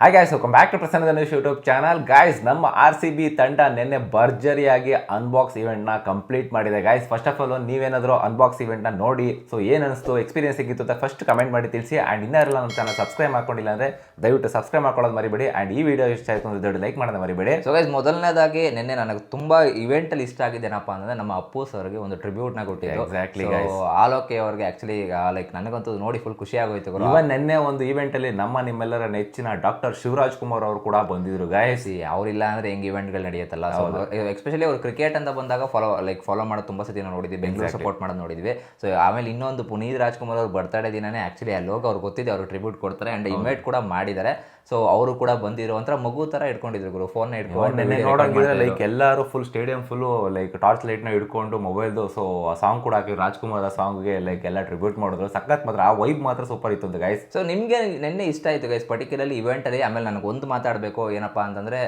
Hi guys welcome back to Prasanna Dhanush YouTube channel guys ನಮ್ಮ R C B ತಂಡ ನಿನ್ನೆ ಭರ್ಜರಿಯಾಗಿ unbox ಇವೆಂಟ್ನ ಕಂಪ್ಲೀಟ್ ಮಾಡಿದೆ. ಗಾಯ್ಸ್ ಫಸ್ಟ್ ಆಫ್ ಆಲ್ ನೀವೇನಾದರೂ ಅನ್ಬಾಕ್ಸ್ ಇವೆಂಟ್ನ ನೋಡಿ ಸೊ ಏನು ಅನಿಸ್ತು ಎಕ್ಸ್ಪೀರಿಯನ್ಸ್ ಸಿಕ್ಕಿತ್ತು ಅಂತ ಫಸ್ಟ್ ಕಮೆಂಟ್ ಮಾಡಿ ತಿಳಿಸಿ ಆ್ಯಂಡ್ ಇನ್ನರೆಲ್ಲ ನಮ್ಮ ಚಾನಲ್ ಸಬ್ಸ್ಕ್ರೈಬ್ ಮಾಡ್ಕೊಂಡಿಲ್ಲ ಅಂದರೆ ದಯವಿಟ್ಟು ಸಬ್ಸ್ಕ್ರೈಬ್ ಮಾಡ್ಕೊಳ್ಳೋದು ಮರಿಬೇಡಿ ಆ್ಯಂಡ್ ಈ ವಿಡಿಯೋ ಇಷ್ಟ ಆಯಿತು ಅಂದರೆ ದೊಡ್ಡ ಲೈಕ್ ಮಾಡೋದು ಮರಿಬೇಡಿ. ಸೊ ಗೈಸ್ ಮೊದಲನೇದಾಗಿ ನಿನ್ನೆ ನನಗೆ ತುಂಬಾ ಇವೆಂಟ್ ಅಲ್ಲಿ ಇಷ್ಟ ಆಗಿದೆ ಏನಪ್ಪ ಅಂದ್ರೆ ನಮ್ಮ ಅಪ್ಪು ಸರ್ಗೆ ಒಂದು ಟ್ರಿಬ್ಯೂಟ್ನ ಎಕ್ಸಾಕ್ಟ್ಲಿ ಆಲೋಕೆ ಅವರಿಗೆ ಆಕ್ಚುಲಿ ಲೈಕ್ ನನಗಂತೂ ನೋಡಿ ಫುಲ್ ಖುಷಿ ಆಗೋಯ್ತು ಇವನ್ ನಿನ್ನೆ ಒಂದು ಇವೆಂಟಲ್ಲಿ ಅಲ್ಲಿ ನಮ್ಮ ನಿಮ್ಮೆಲ್ಲರ ನೆಚ್ಚಿನ ಡಾಕ್ಟರ್ ಶಿವರಾಜ್ ಕುಮಾರ್ ಅವರು ಕೂಡ ಬಂದಿದ್ರು. ಗಾಯ್ಸ್ ಅವರಿಲ್ಲ ಅಂದ್ರೆ ಹೆಂಗ್ ಇವೆಂಟ್ಗಳು ನಡೆಯುತ್ತಲ್ಲ? ಸೊ ಎಸ್ಪೆಷಲಿ ಅವ್ರು ಕ್ರಿಕೆಟ್ ಅಂತ ಬಂದಾಗ ಫಾಲೋ ಲೈಕ್ ಫಾಲೋ ಮಾಡೋದು ತುಂಬಾ ಸತಿ ನಾವು ನೋಡಿದ್ವಿ. ಬೆಂಗಳೂರು ಸಪೋರ್ಟ್ ಮಾಡೋದು ನೋಡಿದ್ವಿ. ಸೊ ಆಮೇಲೆ ಇನ್ನೊಂದು ಪುನೀತ್ ರಾಜ್ಕುಮಾರ್ ಅವ್ರ ಬರ್ತಡೇ ದಿನನೇ ಆಕ್ಚುಲಿ ಅಲ್ಲಿ ಹೋಗಿ ಅವ್ರು ಗೊತ್ತಿದೆ ಅವರು ಟ್ರಿಬ್ಯೂಟ್ ಕೊಡ್ತಾರೆ ಅಂಡ್ ಇನ್ವೈಟ್ ಕೂಡ ಮಾಡಿದ್ದಾರೆ. ಸೊ ಅವರು ಕೂಡ ಬಂದಿರೋ ಒಂಥರ ಮಗು ತರ ಇಟ್ಕೊಂಡಿದ್ರು ಗುರು. ಫೋನ್ ಇಟ್ಕೊಂಡು ನೋಡಂಗಿದ್ರೆ ಲೈಕ್ ಎಲ್ಲರೂ full stadium full like torch ಲೈಟ್ನ ಇಟ್ಕೊಂಡು ಹಿಡ್ಕೊಂಡು ಮೊಬೈಲ್ದು ಸೊ ಆ ಸಾಂಗ್ ಕೂಡ ಹಾಕಿ ರಾಜ್ಕುಮಾರ್ ಸಾಂಗ್ಗೆ ಲೈಕ್ ಎಲ್ಲ ಟ್ರಿಬ್ಯೂಟ್ ಮಾಡಿದ್ರು. ಸಖತ್ ಮಾತ್ರ ಆ ವೈಬ್ ಮಾತ್ರ ಸೂಪರ್ ಇತ್ತು ಅಂತ ಗೈಸ್ ಸೊ ನಿಮಗೆ ನಿನ್ನೆ ಇಷ್ಟ ಆಯಿತು ಗೈಸ್ ಪರ್ಟಿಕ್ಯುಲರ್ಲಿ ಇವೆಂಟಲ್ಲಿ ಆಮೇಲೆ ನನಗೆ ಒಂದು ಮಾತಾಡಬೇಕು ಏನಪ್ಪಾ ಅಂತಂದ್ರೆ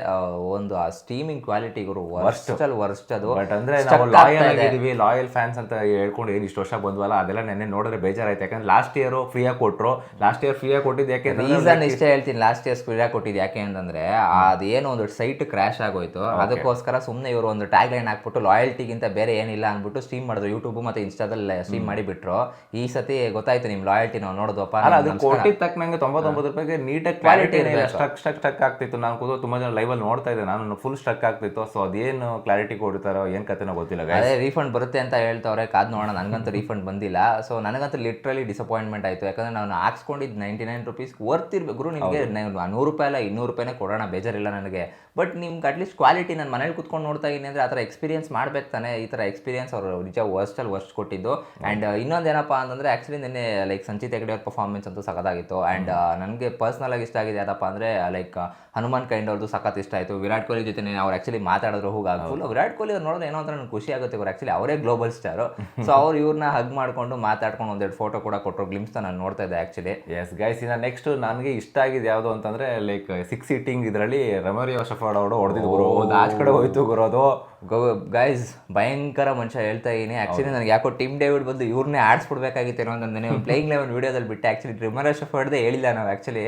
ಒಂದು ಆ ಸ್ಟೀಮಿಂಗ್ ಕ್ವಾಲಿಟಿ ಗುರು. ವರ್ಸ್ಟ್ ಅಲ್ಲಿ ವರ್ಸ್ಟ್ ಅದು. ಬಟ್ ಅಂದ್ರೆ ನಾವು ಲಾಯಲ್ ಆಗಿದ್ದೀವಿ ಲಾಯಲ್ ಫ್ಯಾನ್ಸ್ ಅಂತ ಹೇಳ್ಕೊಂಡು ಏನು ಇಷ್ಟು ವರ್ಷ ಬಂದ್ವಲ್ಲ ಅದೆಲ್ಲ ನೆನ್ನೆ ನೋಡಿದ್ರೆ ಬೇಜಾರಾಯ್ತು. ಯಾಕಂದ್ರೆ ಲಾಸ್ಟ್ ಇಯರ್ ಫ್ರೀಯಾಗಿ ಕೊಟ್ಟರು ಲಾಸ್ಟ್ ಇಯರ್ ಫ್ರೀಯಾಗಿ ಕೊಟ್ಟಿದ್ದು ಯಾಕೆ ರೀಸನ್ ಇಷ್ಟೇ ಹೇಳ್ತೀನಿ ಲಾಸ್ಟ್ ಇಯರ್ ಸ್ಪೀಡ್ ಕೊಟ್ಟಿದ್ದು ಯಾಕೆ ಅಂತಂದ್ರೆ ಅದೇನೋ ಒಂದು ಸೈಟ್ ಕ್ರ್ಯಾಶ್ ಆಗೋಯ್ತು. ಅದಕ್ಕೋಸ್ಕರ ಸುಮ್ಮನೆ ಇವರು ಒಂದು ಟ್ಯಾಗ್ ಲೈನ್ ಹಾಕ್ಬಿಟ್ಟು ಲಾಯಲ್ಟಿಗಿಂತ ಬೇರೆ ಏನಿಲ್ಲ ಅಂದ್ಬಿಟ್ಟು ಸ್ಟ್ರೀಮ್ ಮಾಡಿದ್ರು. ಯೂಟ್ಯೂಬ್ ಮತ್ತೆ ಇನ್ಸ್ಟಾದಲ್ಲಿ ಸ್ಟ್ರೀಮ್ ಮಾಡಿಬಿಟ್ರು. ಈ ಸತಿ ಗೊತ್ತಾಯ್ತು ನಿಮ್ ಲಾಯಲ್ಟಿ ನಾವು ನೋಡೋದಪ್ಪ ಅದು ತಕ್ಕನಂಗೆ ತೊಂಬತ್ತೊಂಬತ್ತು ರೂಪಾಯಿಗೆ ನೀಟಾಗಿ ಕ್ಲಾರಿಟಿ ಸ್ಟಕ್ ಸ್ಟಕ್ ಸ್ಟಕ್ ಆಗ್ತಿತ್ತು. ನಾನು ಕೂತು ತುಂಬಾ ಜನ ಲೈವ್ ಅಲ್ಲಿ ನೋಡ್ತಾ ಇದ್ದೆ. ನಾನು ಫುಲ್ ಸ್ಟಕ್ ಆಗ್ತಿತ್ತು. ಸೊ ಅದೇನು ಕ್ಲಾರಿಟಿ ಕೊಡ್ತಾರೋ ಏನ್ ಕತೆನೋ ಗೊತ್ತಿಲ್ಲ. ಅದೇ ರೀಫಂಡ್ ಬರುತ್ತೆ ಅಂತ ಹೇಳ್ತವ್ರೆ. ಕಾದ್ ನೋಡೋಣ. ನನಗಂತೂ ರೀಫಂಡ್ ಬಂದಿಲ್ಲ. ಸೊ ನನಗಂತೂ ಲಿಟ್ರಲಿ ಡಿಸಪಾಯಿಂಟ್ಮೆಂಟ್ ಆಯಿತು. ಯಾಕಂದ್ರೆ ನಾನು ಹಾಕ್ಸ್ಕೊಂಡಿದ್ದು ನೈಂಟಿ ನೈನ್ ರುಪೀಸ್ ವರ್ತ್ ಇರ್ಬೇಕು. ಗುರು ನಿಮಗೆ ನೂರು ರೂಪಾಯಿ ಅಲ್ಲ ಇನ್ನೂರು ರೂಪಾಯಿನೇ ಕೊಡೋಣ ಬೇಜಾರಿಲ್ಲ ನನಗೆ. ಬಟ್ ನಿಮ್ಗೆ ಅಟ್ಲೀಸ್ಟ್ ಕ್ವಾಲಿಟಿ ನಾನು ಮನೇಲಿ ಕುತ್ಕೊಂಡು ನೋಡ್ತಾ ಇದ್ದೀನಿ ಅಂದರೆ ಆ ಥರ ಎಕ್ಸ್ಪೀರಿಯನ್ಸ್ ಮಾಡಬೇಕು ತಾನೆ. ಈ ಥರ ಎಕ್ಸ್ಪೀರಿಯನ್ಸ್ ಅವರು ನಿಜ ವರ್ಸ್ಟಲ್ಲಿ ವರ್ಸ್ಟ್ ಕೊಟ್ಟಿದ್ದು. ಆ್ಯಂಡ್ ಇನ್ನೊಂದು ಏನಪ್ಪ ಅಂತಂದರೆ ಆ್ಯಕ್ಚುಲಿ ನಿನ್ನೆ ಲೈಕ್ ಸಂಚಿತ್ ಹೆಗ್ಡೆ ಅವ್ರ ಪರ್ಫಾರ್ಮೆನ್ಸ್ ಅಂತೂ ಸಖತ್ತಾಗಿತ್ತು. ಆ್ಯಂಡ್ ನನಗೆ ಪರ್ಸ್ನಲ್ ಆಗಿ ಇಷ್ಟ ಆಗಿದೆ ಯಾರಪ್ಪ ಅಂದರೆ ಲೈಕ್ ಹನುಮಾನ್ ಕೈಂಡ್ ಅವ್ರದ್ದು ಸಖತ್ ಇಷ್ಟ ಆಯಿತು. ವಿರಾಟ್ ಕೊಹ್ಲಿ ಜೊತೆ ಅವ್ರು ಆ್ಯಕ್ಚುಲಿ ಮಾತಾಡಿದ್ರು ಹೋಗಿ ಫುಲ್ ವಿರಾಟ್ ಕೊಹ್ಲಿ ಅವ್ರು ನೋಡಿದ್ರೆ ಏನೋ ಅಂತ ನನಗೆ ಖುಷಿ ಆಗುತ್ತೆ ಇವ್ರು ಆ್ಯಕ್ಚುಲಿ ಅವರೇ ಗ್ಲೋಬಲ್ ಸ್ಟಾರು ಸೊ ಅವ್ರು ಇವ್ರನ್ನ ಹಗ್ ಮಾಡ್ಕೊಂಡು ಮಾತಾಡ್ಕೊಂಡು ಒಂದೆರಡು ಫೋಟೋ ಕೂಡ ಕೊಟ್ಟರು ಗ್ಲಿಮ್ಸ್ನ ನಾನು ನೋಡ್ತಾ ಇದ್ದೆ ಆ್ಯಕ್ಚುಲಿ ಎಸ್ ಗೈಸ್ ಇನ್ನು ನೆಕ್ಸ್ಟ್ ನನಗೆ ಇಷ್ಟ ಆಗಿದೆ ಯಾವುದು ಅಂತಂದ್ರೆ ಲೈಕ್ ಸಿಕ್ಸ್ ಸೀಟಿಂಗ್ ಇದರಲ್ಲಿ ರಮರಿಯೋ ಶಫರ್ಡ್ ಅವರು ಹೊಡೆದಿದ್ದು ಗುರು. ಒಂದು ಆಚೆ ಕಡೆ ಹೋಯ್ತು ಗುರು ಅದು. ಗೈಸ್ ಭಯಂಕರ ಮನುಷ್ಯ ಹೇಳ್ತಾ ಇದೀನಿ. ಆಕ್ಚುಲಿ ನನಗೆ ಯಾಕೋ ಟೀಮ್ ಡೇವಿಡ್ ಬಂದು ಇವ್ರನ್ನೇ ಆಡಿಸ್ಬಿಡ್ಬೇಕಾಗಿತ್ತು ಅನ್ನೋ ಒಂದು ಪ್ಲೇಯಿಂಗ್ ಲೆವೆನ್ ವಿಡಿಯೋದಲ್ಲಿ ಬಿಟ್ಟೆ. ಆಕ್ಚುಲಿ ಟ್ರಿಮರ್ ಶಫರ್ಡ್ದೆ ಹೇಳಿಲ್ಲ ನಾವು ಆಕ್ಚುಲಿ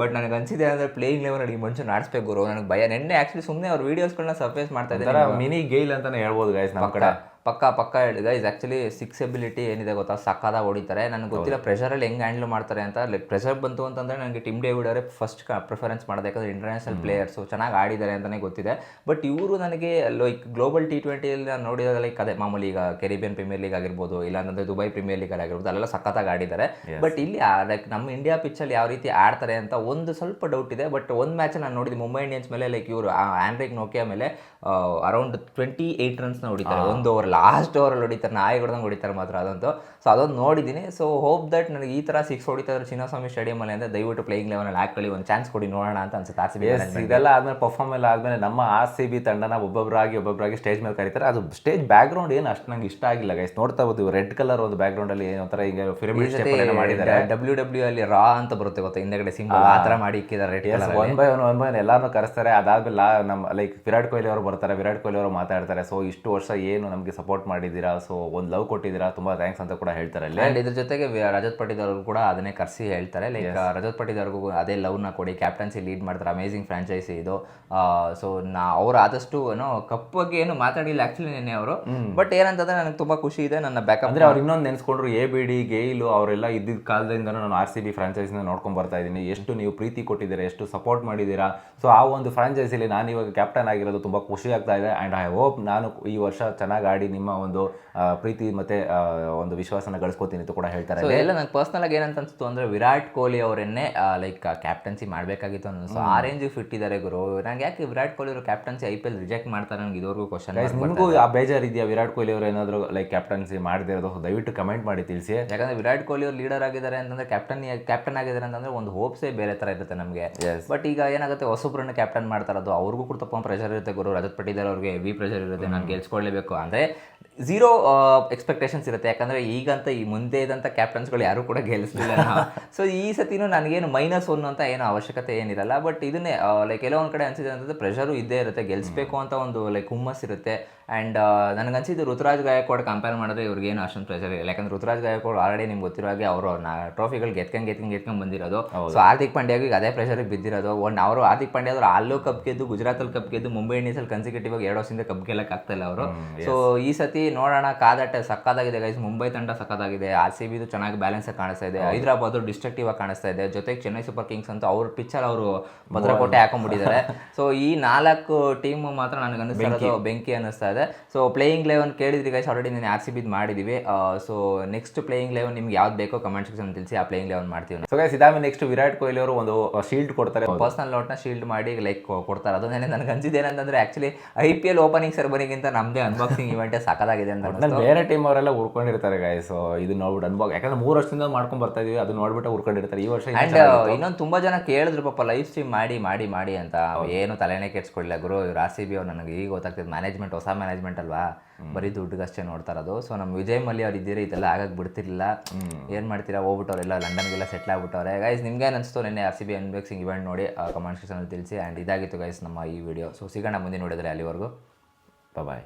ಬಟ್ ನನಗೆ ಅನ್ಸಿದೆ ಅಂದ್ರೆ ಪ್ಲೇಯಿಂಗ್ ಲೆವೆನ್ ಈ ಮನುಷ್ಯ ಆಡಿಸ್ಬೇಕು ಗುರು. ನನಗೆ ಭಯ. ನೆನ್ನೆ ಆಕ್ಚುಲಿ ಸುಮ್ಮನೆ ಅವ್ರ ವಿಡಿಯೋಸ್ಗಳನ್ನ ಸರ್ಫೇಸ್ ಮಾಡ್ತಾ ಇದ್ದಾರೆ ಮಿನಿ ಗೈಲ್ ಅಂತಾನೆ ಹೇಳ್ಬೋದು ಗೈಸ್ ನಮ್ಮ ಕಡೆ. ಪಕ್ಕ ಪಕ್ಕ ಹೇಳಿದ. ಇಸ್ ಆ್ಯಕ್ಚುಲಿ ಸಿಕ್ಸ್ ಎಬಿಲಿಟಿ ಏನಿದೆ ಗೊತ್ತಾ? ಸಕ್ಕದಾಗ ಹೊಡಿತಾರೆ. ನನಗೆ ಗೊತ್ತಿಲ್ಲ ಪ್ರೆಷರಲ್ಲಿ ಹೆಂಗೆ ಹ್ಯಾಂಡಲ್ ಮಾಡ್ತಾರೆ ಅಂತ. ಲೈಕ್ ಪ್ರೆಷರ್ ಬಂತು ಅಂತಂದರೆ ನನಗೆ ಟಿಮ್ ಡೇವಿಡ್ ಅವರೇ ಫಸ್ಟ್ ಪ್ರಿಫರೆನ್ಸ್ ಮಾಡೋದು. ಯಾಕಂದ್ರೆ ಇಂಟರ್ನ್ಯಾಷನಲ್ ಪ್ಲೇಯರ್ಸು ಚೆನ್ನಾಗಿ ಆಡಿದ್ದಾರೆ ಅಂತಲೇ ಗೊತ್ತಿದೆ. ಬಟ್ ಇವರು ನನಗೆ ಲೈಕ್ ಗ್ಲೋಬಲ್ ಟಿ ಟ್ವೆಂಟಿಯಲ್ಲಿ ನಾನು ನೋಡಿದಾಗ ಲೈಕ್ ಅದೇ ಮಾಮೂಲಿ ಈಗ ಕೆರಿಬಿಯನ್ ಪ್ರೀಮಿಯರ್ ಲೀಗ್ ಆಗಿರ್ಬೋದು ಇಲ್ಲಾಂದ್ರೆ ದುಬೈ ಪ್ರೀಮಿಯರ್ ಲೀಗ್ ಆಗಿರ್ಬೋದು ಅಲ್ಲೆಲ್ಲ ಸಕ್ಕತ್ತಾಗಿ ಆಡಿದ್ದಾರೆ. ಬಟ್ ಇಲ್ಲಿ ಲೈಕ್ ನಮ್ಮ ಇಂಡಿಯಾ ಪಿಚ್ಚಲ್ಲಿ ಯಾವ ರೀತಿ ಆಡ್ತಾರೆ ಅಂತ ಒಂದು ಸ್ವಲ್ಪ ಡೌಟ್ ಇದೆ. ಬಟ್ ಒಂದು ಮ್ಯಾಚ್ ನಾನು ನೋಡಿದ್ದೆ ಮುಂಬೈ ಇಂಡಿಯನ್ಸ್ ಮೇಲೆ ಲೈಕ್ ಇವರು ಆ್ಯಂಡ್ರಿಕ್ ನೋಕಿಯಾ ಮೇಲೆ ಅರೌಂಡ್ ಟ್ವೆಂಟಿ ಏಯ್ಟ್ ರನ್ಸ್ನ ಹೊಡಿತಾರೆ. ಒಂದು ಓವರ್ ಲಾಸ್ಟ್ ಓವರಲ್ಲಿ ಹೊಡಿತಾರೆ ನಾಯಿ ಹೊಡೆದಂಗೆ ಹೊಡಿತಾರೆ ಮಾತ್ರ ಅದಂತೂ. ಸೊ ಅದೊಂದು ನೋಡಿದ್ದೀನಿ. ಸೊ ಹೋಪ್ ದಟ್ ನನಗೆ ಈ ಥರ ಸಿಕ್ಸ್ ಹೊಡಿತಾರೆ ಚಿನ್ನಸ್ವಾಮಿ ಸ್ಟೇಡಿಯಮಲ್ಲಿ ಅಂದರೆ ದಯವಿಟ್ಟು ಪ್ಲೇಯಿಂಗ್ ಲೆವೆನಲ್ಲಿ ಹಾಕೊಳ್ಳಿ ಒಂದು ಚಾನ್ಸ್ ಕೊಡಿ ನೋಡೋಣ ಅಂತ ಅನ್ಸುತ್ತೆ ಆರ್ ಸಿ ಬಿ ಇದೆಲ್ಲ ಆದಮೇಲೆ ಪರ್ಫಾರ್ಮ್ ಎಲ್ಲ ಆದಮೇಲೆ ನಮ್ಮ ಆರ್ ಸಿ ಬಿ ತಂಡನ ಒಬ್ಬೊಬ್ಬರಾಗಿ ಒಬ್ಬೊಬ್ಬರಾಗಿ ಸ್ಟೇಜ್ ಮೇಲೆ ಕರೀತಾರೆ. ಅದು ಸ್ಟೇಜ್ ಬ್ಯಾಕ್ ಗ್ರೌಂಡ್ ಏನು ಅಷ್ಟು ನಂಗೆ ಇಷ್ಟ ಆಗಿಲ್ಲ ಗೈಸ್ ನೋಡ್ತಾ ಹೋದ್ವಿ ರೆಡ್ ಕಲರ್ ಒಂದು ಬ್ಯಾಕ್ ಗ್ರೌಂಡ್ ಅಲ್ಲಿ ಏನೋ ಥರ ಈಗ ಸ್ಟೆಪ್ ಮಾಡಿದ್ದಾರೆ. ಡಬ್ಲ್ಯೂ ಡಬ್ಲ್ಯೂ ಅಲ್ಲಿ ರಾ ಅಂತ ಬರುತ್ತೆ ಗೊತ್ತಾ? ಹಿಂದೆಗಡೆ ಸಿಂಗಲ್ ಆ ಥರ ಮಾಡಿ ಇಕ್ಕಿದ್ದಾರೆ red colour one by one one by one ಎಲ್ಲಾರನ್ನೂ ಕರೆಸ್ತಾರೆ. ಅದಾದ್ಮೇಲೆ ನಮ್ಮ ಲೈಕ್ ವಿರಾಟ್ ಕೊಹ್ಲಿ ಅವರು ಬರ್ತಾರೆ. ವಿರಾಟ್ ಕೊಹ್ಲಿ ಅವರು ಮಾತಾಡ್ತಾರೆ. ಸೊ ಇಷ್ಟು ವರ್ಷ ಏನು ನಮಗೆ ಸಪೋರ್ಟ್ ಮಾಡಿದ್ದೀರಾ? ಸೊ ಒಂದು ಲವ್ ಕೊಟ್ಟಿದ್ದೀರಾ? ತುಂಬ ಥ್ಯಾಂಕ್ಸ್ ಅಂತ ಕೂಡ ಹೇಳ್ತಾರೆ ಅಲ್ಲಿ. ಆ್ಯಂಡ್ ಇದ್ರ ಜೊತೆಗೆ ರಜತ್ ಅವರು ಕೂಡ ಅದನ್ನೇ ಕರೆಸಿ ಹೇಳ್ತಾರೆ. ಲೈಕ್ ರಜತ್ ಪಟ್ಟಿದವ್ರಿಗೂ ಅದೇ ಲವ್ನ ಕೊಡಿ. ಕ್ಯಾಪ್ಟನ್ಸಿ ಲೀಡ್ ಮಾಡ್ತಾರೆ. ಅಮೇಸಿಂಗ್ ಫ್ರಾಂಚೈಸಿ ಇದು. ಸೊ ನಾ ಅವ್ರು ಆದಷ್ಟು ಏನೋ ಕಪ್ ಬಗ್ಗೆ ಏನು ಮಾತಾಡಿಲ್ಲ ಆ್ಯಕ್ಚುಲಿ ನಿನ್ನೆ ಅವರು. ಬಟ್ ಏನಂತಂದ್ರೆ ನನಗೆ ತುಂಬಾ ಖುಷಿ ಇದೆ ನನ್ನ ಬ್ಯಾಕಪ್ ಅಂದ್ರೆ ಅವ್ರು ಇನ್ನೊಂದು ನೆನೆಸ್ಕೊಂಡ್ರು ಎ ಬಿ ಡಿ ಗೇಲು ಅವರೆಲ್ಲ ಇದ್ದಿದ್ದ ಕಾಲದಿಂದ ನಾನು ಆರ್ ಸಿ ಬಿ ಫ್ರಾಂಚೈಸಿನ ನೋಡ್ಕೊಂಡು ಬರ್ತಾ ಇದ್ದೀನಿ. ಎಷ್ಟು ನೀವು ಪ್ರೀತಿ ಕೊಟ್ಟಿದ್ದೀರ? ಎಷ್ಟು ಸಪೋರ್ಟ್ ಮಾಡಿದ್ದೀರಾ? ಸೊ ಆ ಒಂದು ಫ್ರಾಂಚೈಸಿಲಿ ನಾನು ಇವಾಗ ಕ್ಯಾಪ್ಟನ್ ಆಗಿರೋದು ತುಂಬಾ ಖುಷಿ ಆಗ್ತಾ ಇದೆ. ಆ್ಯಂಡ್ ಐ ಹೋಪ್ ನಾನು ಈ ವರ್ಷ ಚೆನ್ನಾಗಿ ಆಡಿ ನಿಮ್ಮ ಒಂದು ಪ್ರೀತಿ ಮತ್ತೆ ಒಂದು ವಿಶ್ವಾಸನ ಗಳಿಸ್ಕೋತೀನಿ ಅಂತ ಕೂಡ ಹೇಳ್ತಾರೆ. ಎಲ್ಲ ನಂಗೆ ಪರ್ಸ್ನಲ್ ಆಗಿ ಏನಂತ ಅನ್ಸುತ್ತು ಅಂದ್ರೆ ವಿರಾಟ್ ಕೊಹ್ಲಿ ಅವರನ್ನೇ ಲೈಕ್ ಕ್ಯಾಪ್ಟನ್ಸಿ ಮಾಡಬೇಕಾಗಿತ್ತು ಅನ್ನಿಸ್ತು ಆ ರೇಂಜ್ ಫಿಟ್ ಇದ್ದಾರೆ ಗುರು. ನಂಗೆ ಯಾಕೆ ವಿರಾಟ್ ಕೊಹ್ಲಿ ಅವರು captaincy I P L reject ಮಾಡ್ತಾರೆ ನನಗೆ ಇದುವರೆಗೂ ಕ್ವಶನ್ ನಿಮಗೂ ಆ ಬೇಜಾರ್ ಇದೆಯಾ ವಿರಾಟ್ ಕೊಹ್ಲಿ ಅವರು ಏನಾದರೂ ಲೈಕ್ ಕ್ಯಾಪ್ಟನ್ಸಿ ಮಾಡದಿರೋದು ದಯವಿಟ್ಟು ಕಮೆಂಟ್ ಮಾಡಿ ತಿಳಿಸಿ. ಯಾಕಂದ್ರೆ ವಿರಾಟ್ ಕೊಹ್ಲಿ ಅವರು ಲೀಡರ್ ಆಗಿದ್ದಾರೆ ಅಂತಂದ್ರೆ ಕ್ಯಾಪ್ಟನ್ ಕ್ಯಾಪ್ಟನ್ ಆಗಿದ್ದಾರೆ ಅಂತಂದ್ರೆ ಒಂದು ಹೋಪ್ಸೇ ಬೇರೆ ತರ ಇರುತ್ತೆ ನಮಗೆ. ಬಟ್ ಈಗ ಏನಾಗುತ್ತೆ ಹೊಸಬ್ರನ್ನ ಕ್ಯಾಪ್ಟನ್ ಮಾಡ್ತಾರದು ಅವ್ರಿಗೂ ಕೂಡ ತಪ್ಪ ಪ್ರೆಷರ್ ಇರುತ್ತೆ ಗುರು. ರಜತ್ ಪಟಿದಾರ್ ಅವ್ರಿಗೆ ಹೆವಿ ಪ್ರೆಷರ್ ಇರುತ್ತೆ. ನಾನು ಗೆಲ್ಸ್ಕೊಳ್ಳೇಬೇಕು ಅಂದ್ರೆ ಝೀರೋ ಎಕ್ಸ್ಪೆಕ್ಟೇಷನ್ಸ್ ಇರುತ್ತೆ. ಯಾಕಂದ್ರೆ ಈಗಂತ ಈ ಮುಂದೆ ಇದ್ದಂಥ ಕ್ಯಾಪ್ಟನ್ಸ್ಗಳು ಯಾರು ಕೂಡ ಗೆಲ್ಲಿಸ್ಲಿಲ್ಲ ಸೊ ಈ ಸತಿನೂ ನನಗೇನು ಮೈನಸ್ ಒನ್ ಅಂತ ಏನು ಅವಶ್ಯಕತೆ ಏನಿರಲ್ಲ. ಬಟ್ ಇದನ್ನೇ ಲೈಕ್ ಕೆಲವೊಂದು ಕಡೆ ಅನಿಸಿದೆ ಅಂತಂದ್ರೆ ಪ್ರೆಷರು ಇದ್ದೇ ಇರುತ್ತೆ. ಗೆಲ್ಲಿಸ್ಬೇಕು ಅಂತ ಒಂದು ಲೈಕ್ ಹುಮ್ಮಸ್ ಇರುತ್ತೆ. ಆ್ಯಂಡ್ ನನಗನ್ಸಿದ್ದು ಋತುರಾಜ್ ಗಾಯಕ್ವಾಡ್ ಕಂಪೇರ್ ಮಾಡಿದ್ರೆ ಇವ್ರಿಗೇನು ಅಷ್ಟೊಂದು ಪ್ರೆಷರ್ ಇಲ್ಲ ಯಾಕಂದ್ರೆ ಋತುರಾಜ್ ಗಾಯಕ್ವಾಡ್ ಆಲ್ರೆಡಿ ನಿಮ್ಗೆ ಗೊತ್ತಿರೋ ಹಾಗೆ ಅವರು ಟ್ರೋಫಿಗಳು ಗೆತ್ಕೊಂಡು ಗೆತ್ಕೊಂಡು ಗೆತ್ಕೊಂಡು ಬಂದಿರೋದು. ಸೊ ಹಾರ್ದಿಕ್ ಪಾಂಡ್ಯಾಗೆ ಈಗ ಅದೇ ಪ್ರೆಷರಿಗೆ ಬಿದ್ದಿರೋದು. ಒಂದು ಅವರು ಹಾರ್ದಿಕ್ ಪಾಂಡ್ಯ ಅವರು ಅಲ್ಲೂ ಕಪ್ ಗೆದ್ದು ಗುಜರಾತಲ್ಲಿ ಕಪ್ ಗೆದ್ದು ಮುಂಬೈ ಇಂಡಿಯನ್ಸಲ್ಲಿ ಕನ್ಸಿಕ್ಯೂಟಿವ್ ಆಗಿ ಎರಡು ವರ್ಷದಿಂದ ಕಪ್ ಗೆಲ್ಲಕ್ಕೆ ಆಗ್ತಾ ಇಲ್ಲ ಅವರು. ಸೊ ಈ ಸತಿ ನೋಡೋಣ ಕಾದಾಟ ಸಕ್ಕದಾಗಿದೆ ಗೈಸ್ ಮುಂಬೈ ತಂಡ ಸಕ್ಕದಾಗಿದೆ ಆರ್ ಸಿ ಬಿದು ಚೆನ್ನಾಗಿ ಬ್ಯಾಲೆನ್ಸ್ ಕಾಣಿಸ್ತಾ ಇದೆ. ಹೈದರಾಬಾದ್ ಡಿಸ್ಟ್ರಕ್ಟಿವ್ ಆಗಿ ಕಾಣಿಸ್ತಾ ಇದೆ. ಜೊತೆಗೆ ಚೆನ್ನೈ ಸೂಪರ್ ಕಿಂಗ್ಸ್ ಅಂತ ಅವ್ರ ಪಿಚ್ಚಲ್ಲಿ ಅವರು ಭದ್ರಕೋಟೆ ಹಾಕೊಂಡ್ಬಿಟ್ಟಿದ್ದಾರೆ. ಸೊ ಈ ನಾಲ್ಕು ಟೀಮ್ ಮಾತ್ರ ನನಗೆ ಅನಿಸ್ತಾ ಬೆಂಕಿ. ಅನ್ನಿಸ್ತಾ ಇದೆ. ಸೊ ಪ್ಲೇಯಿಂಗ್ ಲೆವೆನ್ ಕೇಳಿದ್ರಿ ಗೈಸ್ ಆಲ್ರೆಡಿ ನಾನು ಆರ್ ಸಿ ಬಿದ್ ಮಾಡಿದ್ದೀವಿ ಸೊ ನೆಕ್ಸ್ಟ್ ಪ್ಲೇಯಿಂಗ್ ಲೆವೆನ್ ನಿಮ್ಗೆ ಯಾವ್ದು ಬೇಕೋ ಕಮೆಂಟ್ ಸೆಕ್ಷನ್ ತಿಳಿಸಿ. ಆ ಪ್ಲೇಯಿಂಗ್ ಲೆವೆನ್ ಮಾಡ್ತೀವಿ ಸೊ ಗೈಸ್ ಇದಾವೆ ನೆಕ್ಸ್ಟ್ ವಿರಾಟ್ ಕೊಹ್ಲಿ ಅವರು ಒಂದು ಶೀಲ್ಡ್ ಕೊಡ್ತಾರೆ. ಪರ್ಸನಲ್ ನೋಟ್ನ ಶೀಲ್ಡ್ ಮಾಡಿ ಲೈಕ್ ಕೊಡ್ತಾರೆ. ಅದನ್ನೇ ನನಗೆ ನನಗೆ ಅಂತಂದ್ರೆ actually I P L opening ಸೆರೆಮನಿಗಿಂತ ನಮ್ಮದೇ ಅನ್ಬಾಕ್ಸಿಂಗ್ ಇವೆಂಟೇ ಸಾಕಾಗಿದೆ ಅಂತ ಬೇರೆ ಟೀಮ್ ಅವರೆಲ್ಲ ಉರ್ಕೊಂಡಿರ್ತಾರೆ ಗಾಯ್ಸ್ ಇದು ನೋಡ್ಬಿಟ್ಟು ಅನ್ಬಾಕ್ ಯಾಕಂದ್ರೆ ಮೂರು ವರ್ಷದಿಂದ ಮಾಡ್ಕೊಂಡ್ ಬರ್ತಾ ಇದೀವಿ ಅದು ನೋಡ್ಬಿಟ್ಟು ಉರ್ಕೊಂಡಿರ್ತಾರೆ. ಈ ವರ್ಷ ಇನ್ನೂ ಇನ್ನೊಂದು ತುಂಬಾ ಜನ ಕೇಳಿದ್ರು ಪಾಪ ಲೈವ್ ಸ್ಟ್ರೀಮ್ ಮಾಡಿ ಮಾಡಿ ಮಾಡಿ ಅಂತ. ಏನು ತಲೆನೇ ಕೆಡ್ಸ್ಕೊಳ್ಳಿಲ್ಲ ಗುರು ಇವ್ರು ಆರ್ ಸಿ ಬಿ ಅವ್ರು ನನಗೆ ಈಗ ಗೊತ್ತಾಗ್ತದೆ ಮ್ಯಾನೇಜ್ಮೆಂಟ್ ಹೊಸ ಮ್ಯಾನೇಜ್ಮೆಂಟ್ ಅಲ್ವಾ? ಬರೀ ದುಡ್ಡುಗಷ್ಟೇ ನೋಡ್ತಾ ಇರೋದು. ಸೊ ನಮ್ಮ ವಿಜಯ್ ಮಲ್ಲಿ ಅವ್ರು ಇದ್ದೀರಿ ಇದೆಲ್ಲ ಆಗಕ್ ಬಿಡ್ತಿರ್ಲಿಲ್ಲ. ಏನ್ ಮಾಡ್ತೀರಾ? ಹೋಗ್ಬಿಟ್ಟವ್ರೆಲ್ಲ ಲಂಡನ್ಗೆಲ್ಲ ಸೆಟ್ಲ್ ಆಗ್ಬಿಟ್ಟವ್ರೆ. ಗೈಸ್ ನಿಮ್ಗೆ ಅನಿಸ್ತು? ನಿನ್ನೆ R C B unboxing event ನೋಡಿ ಕಮೆಂಟ್ ಸೆಕ್ಷನಲ್ಲಿ ತಿಳಿಸಿ. ಆ್ಯಂಡ್ ಇದಾಗಿತ್ತು ಗೈಸ್ ನಮ್ಮ ಈ ವಿಡಿಯೋ ಸೊ ಸಿಗೋಣ ಮುಂದಿನ ನೋಡಿದ್ರೆ ಅಲ್ಲಿವರೆಗೂ. ಬಾಯ್